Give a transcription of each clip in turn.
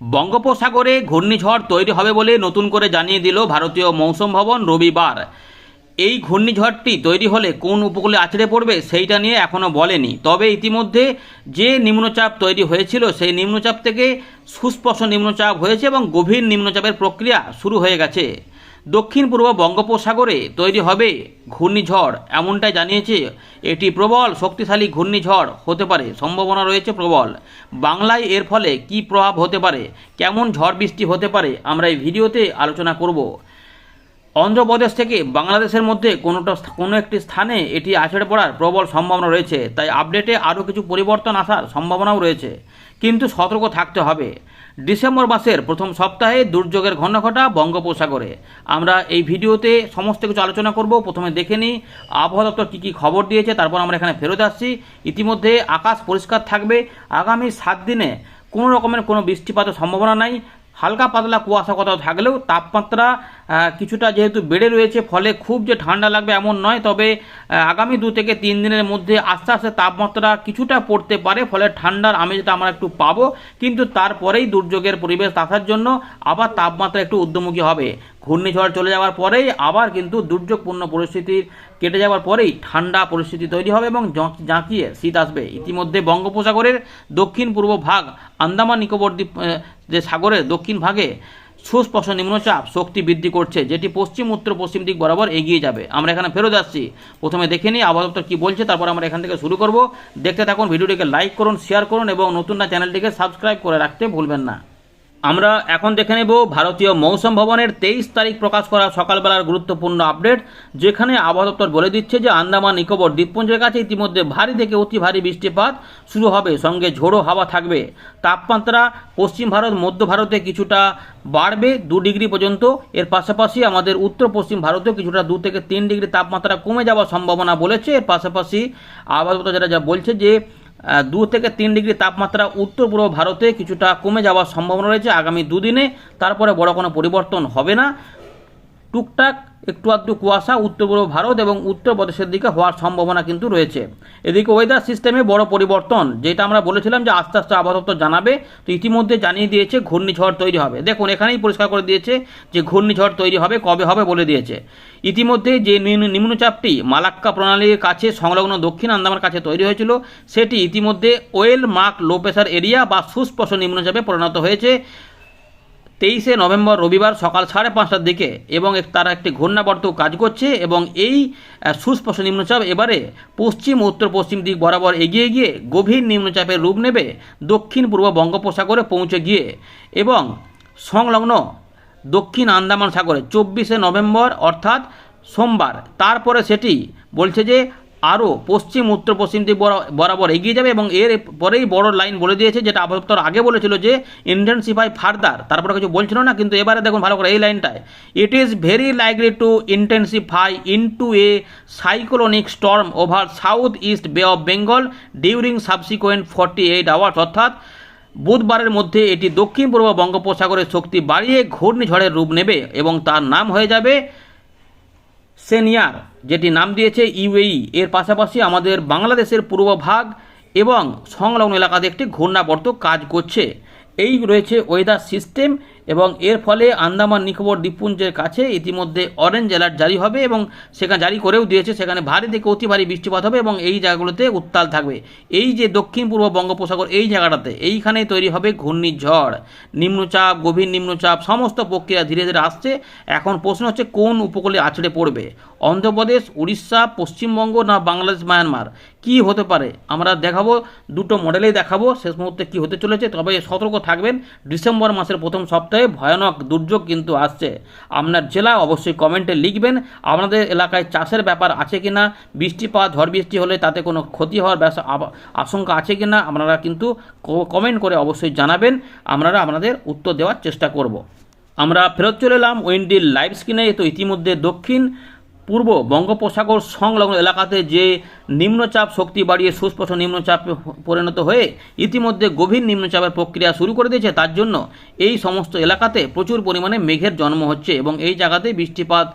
বঙ্গোপসাগরে ঘূর্ণিঝড় তৈরি হবে বলে নতুন করে জানিয়ে দিল ভারতীয় মৌসুম ভবন রবিবার। এই ঘূর্ণিঝড়টি তৈরি হলে কোন উপকূলে আছড়ে পড়বে সেইটা নিয়ে এখনও বলেনি। তবে ইতিমধ্যে যে নিম্নচাপ তৈরি হয়েছিল, সেই নিম্নচাপ থেকে সুস্পষ্ট নিম্নচাপ হয়েছে এবং গভীর নিম্নচাপের প্রক্রিয়া শুরু হয়ে গেছে। দক্ষিণ পূর্ব বঙ্গোপসাগরে তৈরি হবে ঘূর্ণিঝড়। এমনটাই জানিয়েছে এটি প্রবল শক্তিশালী ঘূর্ণিঝড় হতে পারে। সম্ভাবনা রয়েছে প্রবল। বাংলায় এর ফলে কি প্রভাব হতে পারে? কেমন ঝড় বৃষ্টি হতে পারে? আমরা এই ভিডিওতে আলোচনা করব। অন্ধ্রপ্রদেশ থেকে বাংলাদেশের মধ্যে কোনোটা কোনো একটি স্থানে এটি আছড়ে পড়ার প্রবল সম্ভাবনা রয়েছে। তাই আপডেটে আরও কিছু পরিবর্তন আসার সম্ভাবনাও রয়েছে। কিন্তু সতর্ক থাকতে হবে। ডিসেম্বর মাসের প্রথম সপ্তাহে দুর্যোগের ঘটা বঙ্গোপসাগরে। আমরা এই ভিডিওতে সমস্ত কিছু আলোচনা করব। প্রথমে দেখে নিই, আবহাওয়া দপ্তর কী কী খবর দিয়েছে, তারপর আমরা এখানে ফেরত আসছি। ইতিমধ্যে আকাশ পরিষ্কার থাকবে। আগামী সাত দিনে কোনো রকমের কোনো বৃষ্টিপাতের সম্ভাবনা নাই। হালকা পাতলা কুয়াশা কোথাও থাকলেও তাপমাত্রা কিছুটা যেহেতু বেড়ে রয়েছে, ফলে খুব যে ঠান্ডা লাগবে এমন নয়, তবে আগামী দু থেকে তিন দিনের মধ্যে আস্তে আস্তে তাপমাত্রা কিছুটা পড়তে পারে, ফলে ঠান্ডার আমেজটা আমরা একটু পাবো, কিন্তু তারপরেই দুর্যোগের পরিবেশ আসার জন্য আবার তাপমাত্রা একটু উদ্যমুখী হবে। ঘূর্ণিঝড় চলে যাওয়ার পরেই আবার কিন্তু দুর্যোগপূর্ণ পরিস্থিতির কেটে যাওয়ার পরেই ঠান্ডা পরিস্থিতি তৈরি হবে এবং জাঁকিয়ে শীত আসবে। ইতিমধ্যে বঙ্গোপসাগরের দক্ষিণ পূর্ব ভাগ আন্দামান নিকোবর দ্বীপ যে সাগরের দক্ষিণ ভাগে সুস্পর্শ নিম্নচাপ শক্তি বৃদ্ধি করছে, যেটি পশ্চিম, উত্তর, পশ্চিম দিক বরাবর এগিয়ে যাবে। আমরা এখানে ফেরত আসছি। প্রথমে দেখে নিই আবহাওয়া দপ্তর কী বলছে, তারপর আমরা এখান থেকে শুরু করব। দেখতে থাকুন, ভিডিওটিকে লাইক করুন শেয়ার করুন এবং নতুন না চ্যানেলটিকে সাবস্ক্রাইব করে রাখতে ভুলবেন না। আমরা এখন দেখে নেব ভারতীয় মৌসুম ভবনের তেইশ তারিখ প্রকাশ করা সকালবেলার গুরুত্বপূর্ণ আপডেট, যেখানে আবহাওয়া দপ্তর বলে দিচ্ছে যে আন্দামান, নিকোবর, দ্বীপপুঞ্জের কাছে ইতিমধ্যে ভারী থেকে অতি ভারী বৃষ্টিপাত শুরু হবে, সঙ্গে ঝোড়ো হাওয়া থাকবে। তাপমাত্রা পশ্চিম ভারত, মধ্য ভারতে কিছুটা বাড়বে, দু ডিগ্রি পর্যন্ত। এর পাশাপাশি আমাদের উত্তর পশ্চিম ভারতেও কিছুটা দু থেকে তিন ডিগ্রি তাপমাত্রা কমে যাওয়ার সম্ভাবনা বলেছে। এর পাশাপাশি আবহাওয়া দপ্তর যেটা যা বলছে যে দু থেকে তিন ডিগ্রি তাপমাত্রা উত্তর পূর্ব ভারতে কিছুটা কমে যাওয়ার সম্ভাবনা রয়েছে আগামী দুদিনে। তারপরে বড় কোনো পরিবর্তন হবে না। টুকটাক একটু আধটু কুয়াশা উত্তর পূর্ব ভারত এবং উত্তরপ্রদেশের দিকে হওয়ার সম্ভাবনা কিন্তু রয়েছে। এদিকে ওয়েদার সিস্টেমে বড় পরিবর্তন, যেটা আমরা বলেছিলাম যে আস্তে আস্তে আবহাওয়া জানাবে, তো ইতিমধ্যে জানিয়ে দিয়েছে ঘূর্ণিঝড় তৈরি হবে। দেখুন, এখানেই পরিষ্কার করে দিয়েছে যে ঘূর্ণিঝড় তৈরি হবে, কবে হবে বলে দিয়েছে। ইতিমধ্যে যে নিম্ন- নিম্নচাপটি মালাক্কা প্রণালীর কাছে সংলগ্ন দক্ষিণ আন্দামানের কাছে তৈরি হয়েছিল, সেটি ইতিমধ্যে well mark low pressure area বা সুস্পষ্ট নিম্নচাপে পরিণত হয়েছে। তেইশে নভেম্বর রবিবার সকাল সাড়ে পাঁচটার দিকে এবং তারা একটি ঘূর্ণাবর্ত কাজ করছে এবং এই সুস্পষ্ট নিম্নচাপ এবারে পশ্চিম উত্তর পশ্চিম দিক বরাবর এগিয়ে গিয়ে গভীর নিম্নচাপের রূপ নেবে। দক্ষিণ পূর্ব বঙ্গোপসাগরে পৌঁছে গিয়ে এবং সংলগ্ন দক্ষিণ আন্দামান সাগরে চব্বিশে নভেম্বর, অর্থাৎ সোমবার। তারপরে সেটি বলছে যে আরও পশ্চিম, উত্তর, পশ্চিম দিক বরাবর এগিয়ে যাবে এবং এর পরেই বড় লাইন বলে দিয়েছে যেটা আবহাওয়া আগে বলেছিল যে ইন্টেন্সিফাই ফার্দার তারপরে কিছু বলছিল না, কিন্তু এবারে দেখুন ভালো করে এই লাইনটায়। It is very likely to intensify into a cyclonic storm over south east Bay of Bengal during subsequent forty eight hours অর্থাৎ বুধবারের মধ্যে এটি দক্ষিণ পূর্ব বঙ্গোপসাগরের শক্তি বাড়িয়ে ঘূর্ণিঝড়ের রূপ নেবে এবং তার নাম হয়ে যাবে সেনিয়ার, যেটি নাম দিয়েছে ইউএই। এর পাশাপাশি আমাদের বাংলাদেশের পূর্বভাগ এবং সংলগ্ন এলাকাতে একটি ঘূর্ণাবর্ত কাজ করছে। এই রয়েছে ওয়েদার সিস্টেম এবং এর ফলে আন্দামান, নিকোবর, দ্বীপপুঞ্জের কাছে ইতিমধ্যে অরেঞ্জ অ্যালার্ট জারি হবে এবং সেখানে জারি করেও দিয়েছে, সেখানে ভারী থেকে অতি ভারী বৃষ্টিপাত হবে এবং এই জায়গাগুলোতে উত্তাল থাকবে। এই যে দক্ষিণ পূর্ব বঙ্গোপসাগর, এই জায়গাটাতে এইখানেই তৈরি হবে ঘূর্ণিঝড়। নিম্নচাপ, গভীর নিম্নচাপ, সমস্ত প্রক্রিয়া ধীরে ধীরে আসছে। এখন প্রশ্ন হচ্ছে, কোন উপকূলে আছড়ে পড়বে? অন্ধ্রপ্রদেশ, উড়িষ্যা, পশ্চিমবঙ্গ না বাংলাদেশ, মায়ানমার? কি হতে পারে? আমরা দেখাবো, দুটো মডেলেই দেখাবো। শেষ মুহূর্তে কি হতে চলেছে, তবে সতর্ক থাকবেন। ডিসেম্বর মাসের প্রথম সপ্তাহে ভয়ানক দুর্যোগ কিন্তু আসছে। আপনার জেলা অবশ্যই কমেন্টে লিখবেন আপনাদের এলাকায় চাষের ব্যাপার আছে কিনা বৃষ্টিপাত ঝড় বৃষ্টি হলে তাতে কোনো ক্ষতি হওয়ার আশঙ্কা আছে কিনা, আপনারা কিন্তু কমেন্ট করে অবশ্যই জানাবেন, আপনারা আপনাদের উত্তর দেওয়ার চেষ্টা করব। আমরা ফেরত চলে এলাম উইন্ডির লাইভ স্ক্রিনে, তো ইতিমধ্যে দক্ষিণ পূর্ব বঙ্গোপসাগর সংলগ্ন এলাকাতে যে নিম্নচাপ শক্তি বাড়িয়ে সুস্পষ্ট নিম্নচাপে পরিণত হয়ে ইতিমধ্যে গভীর নিম্নচাপের প্রক্রিয়া শুরু করে দিয়েছে। তার জন্য এই সমস্ত এলাকাতে প্রচুর পরিমাণে মেঘের জন্ম হচ্ছে এবং এই জায়গাতেই বৃষ্টিপাত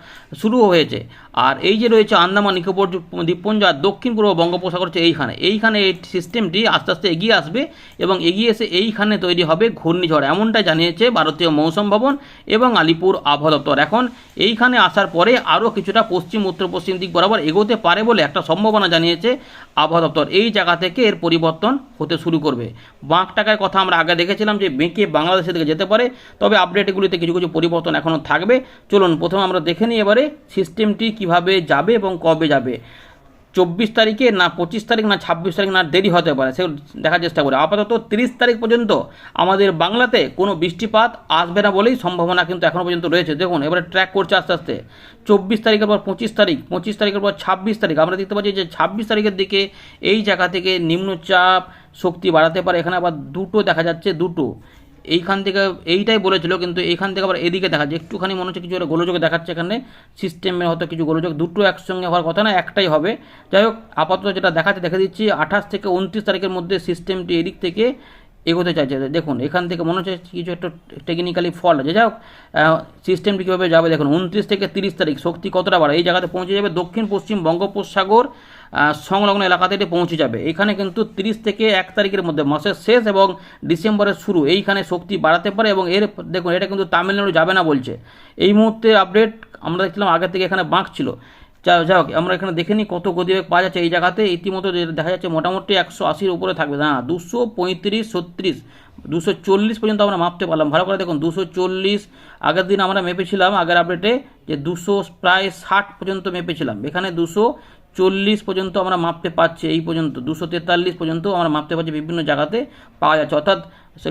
শুরু হয়েছে। আর এই যে রয়েছে আন্দামান নিকোবর দ্বীপপুঞ্জ আর দক্ষিণ পূর্ব বঙ্গোপসাগর হচ্ছে এইখানে। এইখানে এই সিস্টেমটি আস্তে আস্তে এগিয়ে আসবে এবং এগিয়ে এসে এইখানে তৈরি হবে ঘূর্ণিঝড়। এমনটা জানিয়েছে ভারতীয় মৌসুম ভবন এবং আলিপুর আবহাওয়া দপ্তর। এখন এইখানে আসার পরে আরও কিছুটা পশ্চিম উত্তর পশ্চিম দিক বরাবর এগোতে পারে বলে একটা সম্ভাবনা জানিয়েছে আবহাওয়া দপ্তর। এই জায়গা থেকে এর পরিবর্তন হতে শুরু করবে। বাঁক টাকার কথা আমরা আগে দেখেছিলাম যে বেঁকে বাংলাদেশের দিকে যেতে পারে, তবে আপডেটগুলিতে কিছু কিছু পরিবর্তন এখনও থাকবে। চলুন, প্রথমে আমরা দেখে নিই এবারে সিস্টেমটি কীভাবে যাবে এবং কবে যাবে। চব্বিশ তারিখে না পঁচিশ তারিখ, না ছাব্বিশ তারিখ, না দেরি হতে পারে, সে দেখার চেষ্টা করে। আপাতত তিরিশ তারিখ পর্যন্ত আমাদের বাংলাতে কোনো বৃষ্টিপাত আসবে না বলেই সম্ভাবনা কিন্তু এখনও পর্যন্ত রয়েছে। দেখুন, এবারে ট্র্যাক করছে আস্তে আস্তে। চব্বিশ তারিখের পর পঁচিশ তারিখ, পঁচিশ তারিখের পর ছাব্বিশ তারিখ। আমরা দেখতে পাচ্ছি যে ছাব্বিশ তারিখের দিকে এই জায়গা থেকে নিম্নচাপ শক্তি বাড়াতে পারে। এখানে আবার দুটো দেখা যাচ্ছে, দুটো। এইখান থেকে, এইটাই বলেছিল, কিন্তু এইখান থেকে আবার এদিকে দেখা যাচ্ছে একটুখানি মনে হচ্ছে কিছু একটা গোলযোগ দেখাচ্ছে এখানে সিস্টেমে হয়তো কিছু গোলযোগ, দুটো একসঙ্গে হওয়ার কথা না, একটাই হবে। যাই হোক, আপাতত যেটা দেখাচ্ছে, দেখে দিচ্ছি, আঠাশ থেকে উনত্রিশ তারিখের মধ্যে সিস্টেমটি এদিক থেকে এগোতে চাইছে। দেখুন, এখান থেকে মনে হচ্ছে কিছু একটা টেকনিক্যালি ফল্ট আছে। যাই হোক সিস্টেমটি কীভাবে যাবে, দেখুন, উনত্রিশ থেকে তিরিশ তারিখ, শক্তি কতটা বাড়ে এই জায়গাতে পৌঁছে যাবে দক্ষিণ পশ্চিম বঙ্গোপসাগর সংলগ্ন এলাকাতে এটি পৌঁছে যাবে। এখানে কিন্তু তিরিশ থেকে এক তারিখের মধ্যে মাসের শেষ এবং ডিসেম্বরের শুরু। এইখানে শক্তি বাড়াতে পারে এবং এর দেখুন, এটা কিন্তু তামিলনাড়ু যাবে না বলছে। এই মুহূর্তে আপডেট আমরা দেখছিলাম আগের থেকে এখানে বাঁক ছিল। যা, যাই হোক, আমরা এখানে দেখে নিই কত গতিবেগ পাওয়া যাচ্ছে এই জায়গাতে। ইতিমধ্যে দেখা যাচ্ছে মোটামুটি একশো আশির উপরে থাকবে। না দুশো পঁয়ত্রিশ, ছত্রিশ, দুশো চল্লিশ পর্যন্ত আমরা মাপতে পারলাম। ভালো করে দেখুন, দুশো চল্লিশ, আগের দিন আমরা মেপেছিলাম আগের আপডেটে যে দুশো প্রায় ষাট পর্যন্ত মেপেছিলাম। এখানে দুশো চল্লিশ পর্যন্ত আমরা মাপতে পারছি, এই পর্যন্ত, দুশো তেতাল্লিশ পর্যন্ত আমরা মাপতে পারছি বিভিন্ন জায়গাতে পাওয়া যাচ্ছে। অর্থাৎ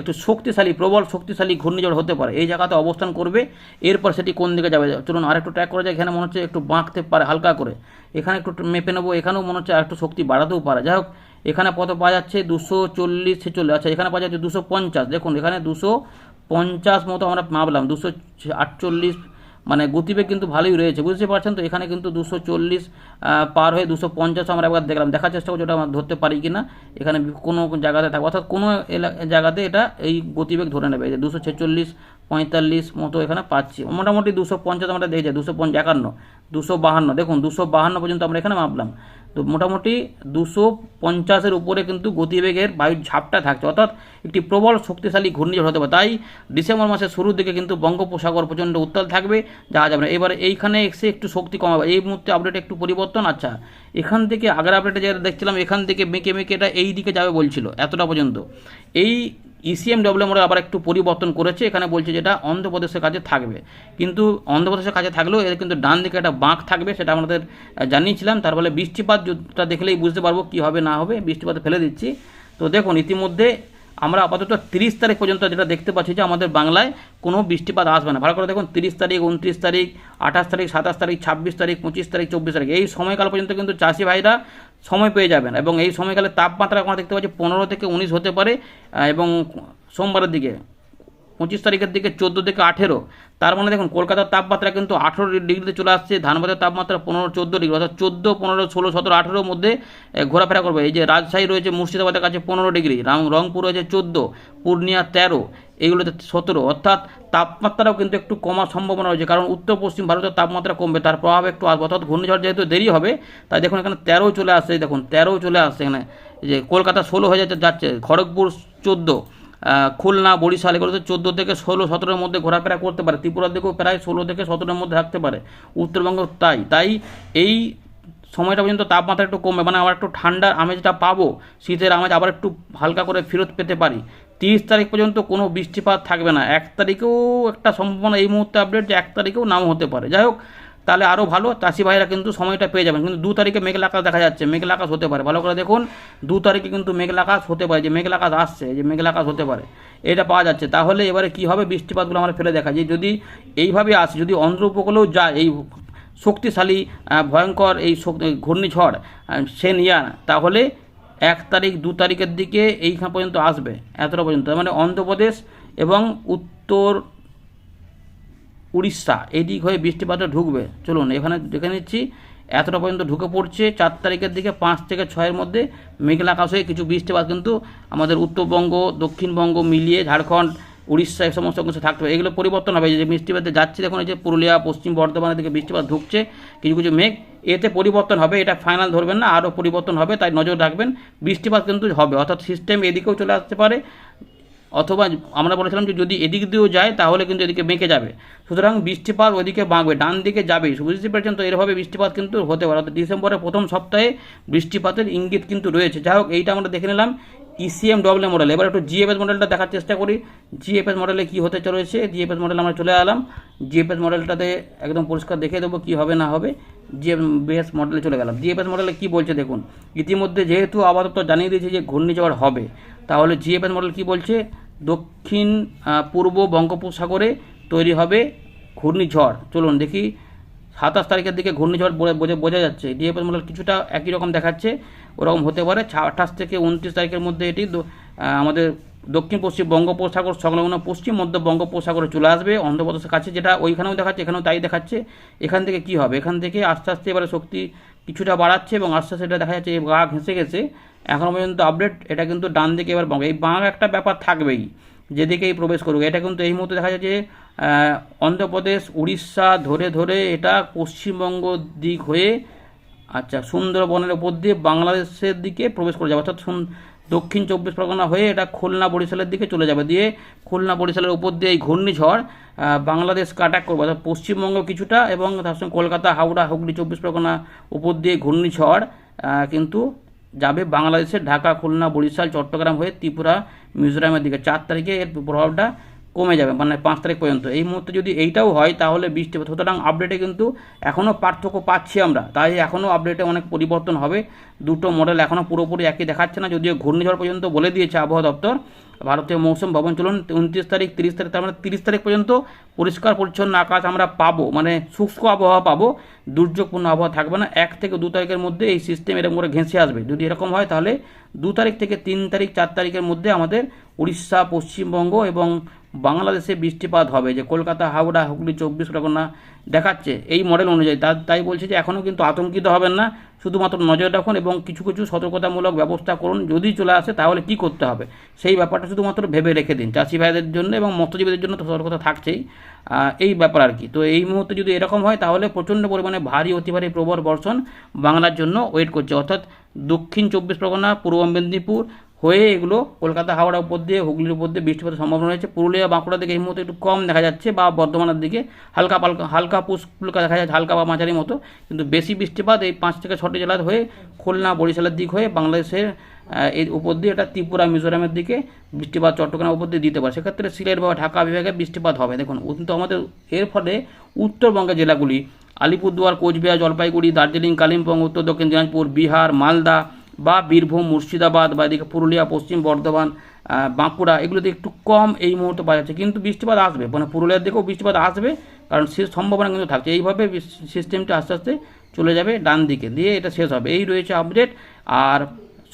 একটু শক্তিশালী, প্রবল, শক্তিশালী ঘূর্ণিঝড় হতে পারে। এই জায়গাতে অবস্থান করবে, এরপর সেটি কোন দিকে যাবে? চলুন আরেকটু ট্র্যাক করা যায় এখানে মনে হচ্ছে একটু বাঁকতে পারে, হালকা করে। এখানে একটু মেপে নেব, এখানেও মনে হচ্ছে একটু শক্তি বাড়াতেও পারে। যাই হোক, এখানে কত পাওয়া যাচ্ছে? দুশো চল্লিশ ছেচল্লিশ। আচ্ছা এখানে পাওয়া যাচ্ছে দুশো পঞ্চাশ। দেখুন, এখানে দুশো পঞ্চাশ মতো আমরা মাপলাম, দুশো আটচল্লিশ মানে গতিবেগ কিন্তু ভালোই রয়েছে। বুঝতে পারছেন তো? এখানে কিন্তু দুশো চল্লিশ পার হয়ে দুশো পঞ্চাশ আমরা একবার দেখলাম। দেখার চেষ্টা করছি ওটা আমরা ধরতে পারি কি না এখানে কোনো জায়গাতে থাকবে। অর্থাৎ কোনো জায়গাতে এটা এই গতিবেগ ধরে নেবে। যে দুশো ছেচল্লিশ পঁয়তাল্লিশ মতো এখানে পাচ্ছি। মোটামুটি দুশো পঞ্চাশ আমরা দেখে যাই দুশো পঞ্চ, একান্ন, দুশো বাহান্ন। দেখুন, দুশো বাহান্ন পর্যন্ত আমরা এখানে মাপলাম। তো মোটামুটি দুশো পঞ্চাশের উপরে কিন্তু গতিবেগের বায়ুর ঝাপটা থাকছে। অর্থাৎ একটি প্রবল শক্তিশালী ঘূর্ণিঝড় হতে পারে। তাই ডিসেম্বর মাসের শুরুর দিকে কিন্তু বঙ্গোপসাগর প্রচণ্ড উত্তাল থাকবে। যাওয়া যাবে না। এবারে এইখানে এসে একটু শক্তি কমাবে। এই মুহূর্তে আপডেট একটু পরিবর্তন। আচ্ছা এখান থেকে আগের আপডেটে যেটা দেখছিলাম, এখান থেকে মেকে মেকে এটা এই দিকে যাবে বলছিল, এতটা পর্যন্ত। এই ইসিএম ডব্লিউ মোড়ে আবার একটু পরিবর্তন করেছে, এখানে বলছে যেটা অন্ধ্রপ্রদেশের কাছে থাকবে। কিন্তু অন্ধ্রপ্রদেশের কাছে থাকলেও এর কিন্তু ডান দিকে একটা বাঁক থাকবে, সেটা আমাদের জানিয়েছিলাম। তার ফলে বৃষ্টিপাতটা দেখলেই বুঝতে পারব কী হবে না হবে, বৃষ্টিপাত ফেলে দিচ্ছি। তো দেখুন, ইতিমধ্যে আমরা আপাতত তিরিশ তারিখ পর্যন্ত যেটা দেখতে পাচ্ছি যে আমাদের বাংলায় কোনো বৃষ্টিপাত আসবে না। ভালো করে দেখুন, তিরিশ তারিখ, উনত্রিশ তারিখ, আঠাশ তারিখ, সাতাশ তারিখ, ছাব্বিশ তারিখ, পঁচিশ তারিখ, চব্বিশ তারিখ, এই সময়কাল পর্যন্ত কিন্তু চাষি ভাইরা সময় পেয়ে যাবেন এবং এই সময়কালে তাপমাত্রা আমরা দেখতে পাচ্ছি পনেরো থেকে উনিশ হতে পারে এবং সোমবারের দিকে। পঁচিশ তারিখের দিকে চোদ্দ থেকে আঠেরো। তার মানে দেখুন, কলকাতার তাপমাত্রা কিন্তু আঠেরো ডিগ্রিতে চলে আসছে, ধানবাদের তাপমাত্রা পনেরো, চোদ্দ ডিগ্রি, অর্থাৎ চোদ্দ, পনেরো, ষোলো, সতেরো, আঠেরোর মধ্যে ঘোরাফেরা করবে। এই যে রাজশাহী রয়েছে, মুর্শিদাবাদের কাছে পনেরো ডিগ্রি রংপুর রয়েছে চোদ্দ, পূর্ণিয়া তেরো, এইগুলোতে সতেরো। অর্থাৎ তাপমাত্রাও কিন্তু একটু কমার সম্ভাবনা রয়েছে, কারণ উত্তর পশ্চিম ভারতের তাপমাত্রা কমবে, তার প্রভাব একটু আসবে। অর্থাৎ ঘূর্ণিঝড় যেহেতু দেরি হবে, তাই দেখুন এখানে তেরো চলে আসছে দেখুন তেরো চলে আসছে এখানে। যে কলকাতা ষোলো হয়ে যাচ্ছে যাচ্ছে, খড়গপুর চোদ্দ খুলনা, বরিশাল এগুলোতে চোদ্দ থেকে ষোলো, সতেরোর মধ্যে ঘোরাফেরা করতে পারে। ত্রিপুরার দিকেও প্রায় ষোলো থেকে সতেরোর মধ্যে থাকতে পারে। উত্তরবঙ্গ তাই। তাই এই সময়টা পর্যন্ত তাপমাত্রা একটু কমবে মানে আবার একটু ঠান্ডার আমেজটা পাবো, শীতের আমেজ আবার একটু হালকা করে ফেরত পেতে পারি। তিরিশ তারিখ পর্যন্ত কোনো বৃষ্টিপাত থাকবে না। এক তারিখেও একটা সম্ভাবনা এই মুহূর্তে আপডেট যে এক তারিখেও নাও হতে পারে। যাই হোক তাহলে আরও ভালো চাষি ভাইরা কিন্তু সময়টা পেয়ে যাবেন। কিন্তু দু তারিখে মেঘলা আকাশ দেখা যাচ্ছে মেঘলা আকাশ হতে পারে। ভালো করে দেখুন, দু তারিখে কিন্তু মেঘলা আকাশ হতে পারে, যে মেঘলা আকাশ আসছে, যে মেঘলা আকাশ হতে পারে। এটা পাওয়া যাচ্ছে। তাহলে এবারে কী হবে? বৃষ্টিপাতগুলো আমরা ফেলে দেখা যে যদি এইভাবে আসে, যদি অন্ধ্র উপকূলেও যায়, এই শক্তিশালী ভয়ঙ্কর এই ঘূর্ণিঝড় সে নিয়ে তাহলে এক তারিখ, দু তারিখের দিকে এইখান পর্যন্ত আসবে, এতটা পর্যন্ত। মানে অন্ধ্রপ্রদেশ এবং উত্তর উড়িষ্যা, এই দিক হয়ে বৃষ্টিপাতটা ঢুকবে। চলুন, এখানে দেখে নিচ্ছি, এতটা পর্যন্ত ঢুকে পড়ছে, চার তারিখের দিকে পাঁচ থেকে ছয়ের মধ্যে মেঘলা আকাশ হয়ে কিছু বৃষ্টিপাত কিন্তু আমাদের উত্তরবঙ্গ, দক্ষিণবঙ্গ মিলিয়ে ঝাড়খণ্ড, উড়িষ্যা, এই সমস্ত অংশে থাকতে হবে এগুলো পরিবর্তন হবে যে বৃষ্টিপাতে যাচ্ছে, দেখুন, এই যে পুরুলিয়া, পশ্চিম বর্ধমানের দিকে বৃষ্টিপাত ঢুকছে, কিছু কিছু মেঘ, এতে পরিবর্তন হবে, এটা ফাইনাল ধরবেন না, আরও পরিবর্তন হবে, তাই নজর রাখবেন, বৃষ্টিপাত কিন্তু হবে, অর্থাৎ সিস্টেম এদিকেও চলে আসতে পারে অথবা আমরা বলেছিলাম যে যদি এদিক দিয়েও যায়, তাহলে কিন্তু এদিকে বেঁকে যাবে। সুতরাং বৃষ্টিপাত ওইদিকে বাঁকবে ডান দিকে যাবেই। বুঝতে পেরেছেন তো এরভাবে বৃষ্টিপাত কিন্তু হতে পারে। অর্থাৎ ডিসেম্বরের প্রথম সপ্তাহে বৃষ্টিপাতের ইঙ্গিত কিন্তু রয়েছে। যাই হোক, এইটা আমরা দেখে নিলাম ইসিএম ডব্লিউ মডেল এবার একটু জিএফএস মডেলটা দেখার চেষ্টা করি। জিএফএস মডেলে কী হতে চলেছে? জিএফএস মডেল আমরা চলে এলাম। জিএফএস মডেলটাতে একদম পরিষ্কার দেখে দেবো কী হবে, না হবে। জিএফএস মডেলে চলে গেলাম। জিএফএস মডেলে কী বলছে দেখুন, ইতিমধ্যে যেহেতু আপাতত জানিয়ে দিয়েছে যে ঘূর্ণিঝড় হবে তাহলে জিএফএস মডেল কী বলছে? দক্ষিণ পূর্ব বঙ্গোপসাগরে তৈরি হবে ঘূর্ণিঝড়। চলুন দেখি, সাতাশ তারিখের দিকে ঘূর্ণিঝড় বোঝা- বোঝা যাচ্ছে। ডিএফএস মডেল কিছুটা একই রকম দেখাচ্ছে, ওরকম হতে পারে। আঠাশ থেকে উনত্রিশ তারিখের মধ্যে এটি আমাদের দক্ষিণ পশ্চিম বঙ্গোপসাগর সংলগ্ন পশ্চিম মধ্য বঙ্গোপসাগরে চলে আসবে। অন্ধ্রপ্রদেশের কাছে যেটা ওইখানেও দেখাচ্ছে, এখানেও তাই দেখাচ্ছে। এখান থেকে কি হবে? এখান থেকে আস্তে আস্তে এবারে শক্তি কিছুটা বাড়াচ্ছে এবং আস্তে আস্তে এটা দেখা যাচ্ছে এই গা ঘেঁষে গেছে। এখনও পর্যন্ত আপডেট এটা কিন্তু ডান দিকে এবার বাঁক এই বাঁক একটা ব্যাপার থাকবেই, যেদিকেই প্রবেশ করুক। এটা কিন্তু এই মুহূর্তে দেখা যাচ্ছে অন্ধ্রপ্রদেশ, উড়িষ্যা ধরে ধরে এটা পশ্চিমবঙ্গ দিক হয়ে আচ্ছা সুন্দরবনের উপর দিয়ে বাংলাদেশের দিকে প্রবেশ করে যাবে। অর্থাৎ দক্ষিণ চব্বিশ পরগনা হয়ে এটা খুলনা বরিশালের দিকে চলে যাবে। দিয়ে খুলনা বরিশালের উপর দিয়ে এই ঘূর্ণিঝড় বাংলাদেশ কাটাক করবে। অর্থাৎ পশ্চিমবঙ্গ কিছুটা এবং তার সঙ্গে কলকাতা, হাওড়া, হুগলি চব্বিশ পরগনা উপর দিয়ে ঘূর্ণিঝড় কিন্তু যাবে বাংলাদেশের ঢাকা, খুলনা, বরিশাল, চট্টগ্রাম হয়ে ত্রিপুরা, মিজোরামের দিকে। চার তারিখে এর প্রভাবটা কমে যাবে মানে পাঁচ তারিখ পর্যন্ত। এই মুহূর্তে যদি এইটাও হয়, তাহলে বৃষ্টি সুতরাং আপডেটে কিন্তু এখনও পার্থক্য পাচ্ছি আমরা। তাই এখনও আপডেটে অনেক পরিবর্তন হবে। দুটো মডেল এখনও পুরোপুরি একই দেখাচ্ছে না, যদিও ঘূর্ণিঝড় পর্যন্ত বলে দিয়েছে আবহাওয়া দপ্তর। ভারতীয় মৌসুম ভবন চলুন, উনত্রিশ তারিখ, তিরিশ তারিখ, তার মানে তিরিশ তারিখ পর্যন্ত পরিষ্কার, পরিচ্ছন্ন আকাশ আমরা পাবো মানে শুষ্ক আবহাওয়া পাবো, দুর্যোগপূর্ণ আবহাওয়া থাকবে না। এক থেকে দু তারিখের মধ্যে এই সিস্টেম এরকম করে ঘেঁষে আসবে। যদি এরকম হয় তাহলে দু তারিখ থেকে তিন তারিখ, চার তারিখের মধ্যে আমাদের উড়িষ্যা, পশ্চিমবঙ্গ এবং বাংলাদেশে বৃষ্টিপাত হবে। যে কলকাতা, হাওড়া, হুগলি, চব্বিশ পরগনা দেখাচ্ছে এই মডেল অনুযায়ী। তাই বলছে যে এখনও কিন্তু আতঙ্কিত হবেন না, শুধুমাত্র নজর রাখুন এবং কিছু কিছু সতর্কতামূলক ব্যবস্থা করুন। যদি চলে আসে তাহলে কি করতে হবে? সেই ব্যাপারটা শুধুমাত্র ভেবে রেখে দিন। চাষি ভাইদের জন্য এবং মৎস্যজীবীদের জন্য তো সতর্কতা থাকছেই। এই ব্যাপার আর কি। তো এই মুহূর্তে যদি এরকম হয় তাহলে প্রচণ্ড পরিমাণে ভারী অতি ভারী প্রবল বর্ষণ বাংলার জন্য ওয়েট করছে। অর্থাৎ দক্ষিণ চব্বিশ পরগনা, পূর্ব মেদিনীপুর হয়ে এগুলো কলকাতা, হাওড়া উপর দিয়ে, হুগলির উপর দিয়ে বৃষ্টিপাতের সম্ভাবনা রয়েছে। পুরুলিয়া বাঁকুড়া দিকে এই মুহূর্তে একটু কম দেখা যাচ্ছে বা বর্ধমানের দিকে হালকা পালকা, হালকা পুষ্পুলকা দেখা যাচ্ছে, হালকা বা মাঝারি মতো। কিন্তু বেশি বৃষ্টিপাত এই পাঁচ থেকে ছটি জেলার হয়ে খুলনা, বরিশালের দিক হয়ে বাংলাদেশের এর উপর দিয়ে এটা ত্রিপুরা, মিজোরামের দিকে বৃষ্টিপাত চট্টগ্রাম উপর দিয়ে দিতে পারে। সেক্ষেত্রে সিলেট বা ঢাকা বিভাগে বৃষ্টিপাত হবে। দেখুন কিন্তু আমাদের, এর ফলে উত্তরবঙ্গের জেলাগুলি, আলিপুরদুয়ার, কোচবিহার, জলপাইগুড়ি, দার্জিলিং, কালিম্পং, উত্তর দক্ষিণ দিনাজপুর, বিহার, মালদা বা বীরভূম, মুর্শিদাবাদ বা এদিকে পুরুলিয়া, পশ্চিম বর্ধমান বাঁকুড়া, এগুলোতে একটু কম এই মুহূর্তে পাওয়া যাচ্ছে। কিন্তু বৃষ্টিপাত আসবে মানে পুরুলিয়ার দিকেও বৃষ্টিপাত আসবে, কারণ সে সম্ভাবনা কিন্তু থাকছে। এইভাবে সিস্টেমটা আস্তে আস্তে চলে যাবে ডান দিকে, দিয়ে এটা শেষ হবে। এই রয়েছে আপডেট আর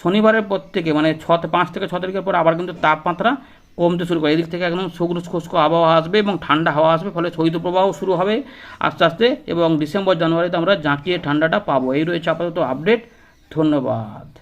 শনিবারের পর থেকে মানে ছ পাঁচ থেকে ছ তারিখের পর আবার কিন্তু তাপমাত্রা কমতে শুরু করে। এদিক থেকে একদম শুকনো শুষ্ক আবহাওয়া আসবে এবং ঠান্ডা হাওয়া আসবে, ফলে শৈত্যপ্রবাহ শুরু হবে আস্তে আস্তে এবং ডিসেম্বর, জানুয়ারিতে আমরা জাঁকিয়ে ঠান্ডাটা পাবো। এই রয়েছে আপাতত আপডেট ধন্যবাদ।